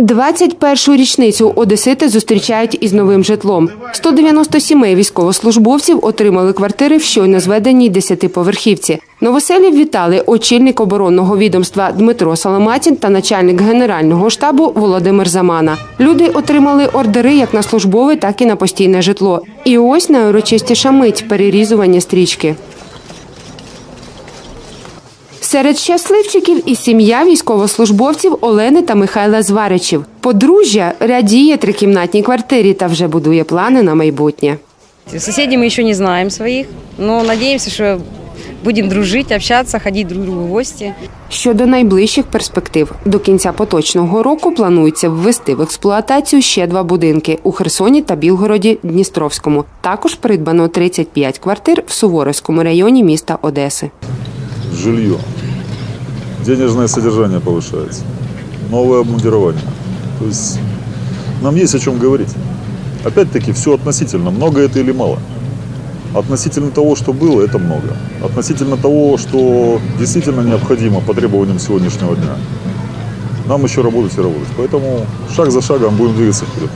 21-шу річницю одесити зустрічають із новим житлом. 190 сімей військовослужбовців отримали квартири в щойно зведеній 10-поверхівці. Новоселів вітали очільник оборонного відомства Дмитро Саламатін та начальник генерального штабу Володимир Замана. Люди отримали ордери як на службове, так і на постійне житло. І ось найурочистіша мить перерізування стрічки. Серед щасливчиків і сім'я військовослужбовців Олени та Михайла Зваричів. Подружжя радіє трикімнатній квартирі та вже будує плани на майбутнє. Соседей мы еще не знаем своих, но надеемся, что будем дружить, общаться, ходить друг другу в гости. Щодо найближчих перспектив, до кінця поточного року планується ввести в експлуатацію ще два будинки у Херсоні та Білгороді Дністровському. Також придбано 35 квартир в Суворовському районі міста Одеси. жилье. Денежное содержание повышается. Новое обмундирование. То есть нам есть о чем говорить. Опять-таки, все относительно. Много это или мало. Относительно того, что было, это много. Относительно того, что действительно необходимо по требованиям сегодняшнего дня. Нам еще работать и работать. Поэтому шаг за шагом будем двигаться вперед.